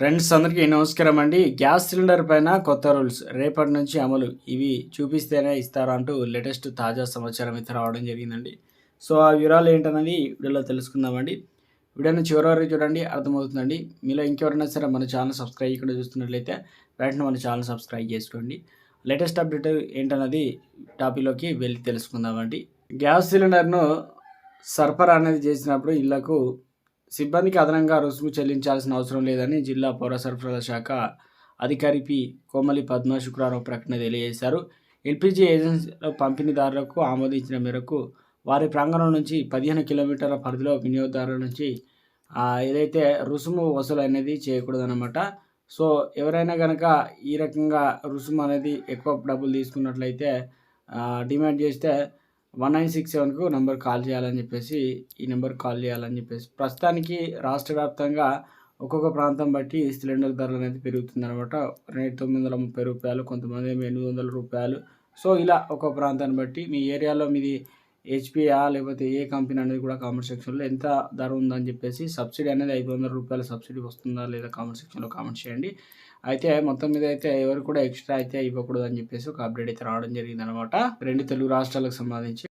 Friends అందరికీ నమస్కారం అండి. గ్యాస్ సిలిండర్ పైన కొత్త రూల్స్. రేపటి నుంచి అమలు. ఇవి చూపిస్తేనే ఇస్తారా అంటూ లేటెస్ట్ తాజా సమాచారం అయితే రావడం జరిగిందండి. సో ఆ వివరాలు ఏంటన్నది వీడియోలో తెలుసుకుందామండి. వీడియోని చివరి వరకు చూడండి అర్థమవుతుందండి. మీలో ఇంకెవరైనా సరే మన ఛానల్ సబ్స్క్రైబ్ చేయకుండా చూస్తున్నట్లయితే వెంటనే మన ఛానల్ సబ్స్క్రైబ్ చేసుకోండి. లేటెస్ట్ అప్డేట్ ఏంటన్నది టాపిక్లోకి వెళ్ళి తెలుసుకుందామండి. గ్యాస్ సిలిండర్ను సరఫరా అనేది చేసినప్పుడు ఇళ్ళకు సిబ్బందికి అదనంగా రుసుము చెల్లించాల్సిన అవసరం లేదని జిల్లా పౌర సరఫరాల శాఖ అధికారి పి. కోమలి పద్మ శుక్రవారం ప్రకటన తెలియజేశారు. ఎల్పిజి ఏజెన్సీల పంపిణీదారులకు ఆమోదించిన మేరకు వారి ప్రాంగణం నుంచి పదిహేను కిలోమీటర్ల పరిధిలో వినియోగదారుల నుంచి ఏదైతే రుసుము వసూలు అనేది చేయకూడదన్నమాట. సో ఎవరైనా కనుక ఈ రకంగా రుసుము అనేది ఎక్కువ డబ్బులు తీసుకున్నట్లయితే డిమాండ్ చేస్తే వన్ నైన్ సిక్స్ సెవెన్కు నెంబర్ కాల్ చేయాలని చెప్పేసి ఈ నెంబర్ కాల్ చేయాలని చెప్పేసి. ప్రస్తుతానికి రాష్ట్ర వ్యాప్తంగా ఒక్కొక్క ప్రాంతం బట్టి సిలిండర్ ధరలు అనేది పెరుగుతుంది అనమాట తొమ్మిది వందల ముప్పై రూపాయలు కొంతమంది ఏమో ఎనిమిది వందల రూపాయలు. సో ఇలా ఒక ప్రాంతాన్ని బట్టి మీ ఏరియాలో మీది హెచ్పియా లేకపోతే ఏ కంపెనీ అనేది కూడా కామెంట్ సెక్షన్లో ఎంత ధర ఉందని చెప్పేసి సబ్సిడీ అనేది ఐదు వందల రూపాయల సబ్సిడీ వస్తుందా లేదా కామెంట్ సెక్షన్లో కామెంట్ చేయండి. అయితే మొత్తం మీద అయితే ఎవరు కూడా ఎక్స్ట్రా అయితే ఇవ్వకూడదు అని చెప్పేసి ఒక అప్డేట్ అయితే రావడం జరిగింది అనమాట రెండు తెలుగు రాష్ట్రాలకు సంబంధించి